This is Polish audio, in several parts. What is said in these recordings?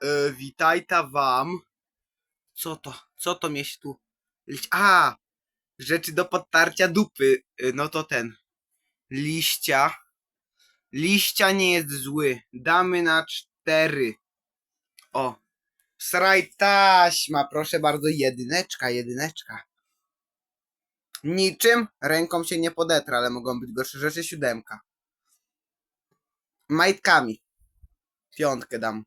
E, witajta wam. Co to? Co to mieś tu? A! Rzeczy do podtarcia dupy. E, no to ten. Liścia. Liścia nie jest zły. Damy na cztery. O. Sraj taśma, proszę bardzo. Jedyneczka, jedyneczka. Niczym ręką się nie podetra, ale mogą być gorsze rzeczy. Siódemka. Majtkami. Piątkę dam.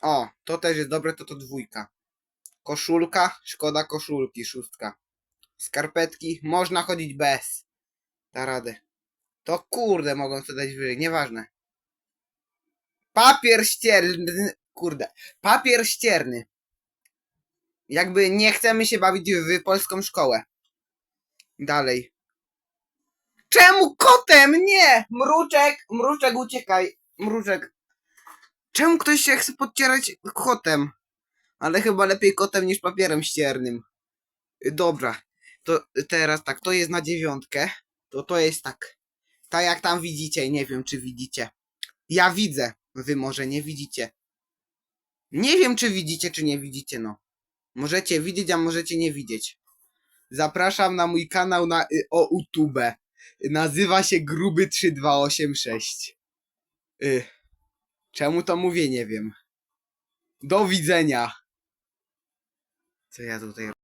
O, to też jest dobre, to to dwójka. Koszulka, szkoda koszulki, szóstka. Skarpetki, można chodzić bez. Da radę. To kurde, mogą to dać wyżej, nieważne. Papier ścierny, kurde. Papier ścierny. Jakby nie chcemy się bawić w polską szkołę. Dalej. Czemu kotem? Nie! Mruczek, mruczek, uciekaj. Mruczek. Czemu ktoś się chce podcierać kotem? Ale chyba lepiej kotem niż papierem ściernym. Y, Dobra. To teraz tak, to jest na dziewiątkę. To to jest tak. Tak jak tam widzicie, nie wiem czy widzicie. Ja widzę. Wy może nie widzicie. Nie wiem czy widzicie, czy nie widzicie, no. Możecie widzieć, a możecie nie widzieć. Zapraszam na mój kanał na y, o YouTube. Nazywa się Gruby 3286. Y, czemu to mówię, nie wiem. Do widzenia. Co ja tutaj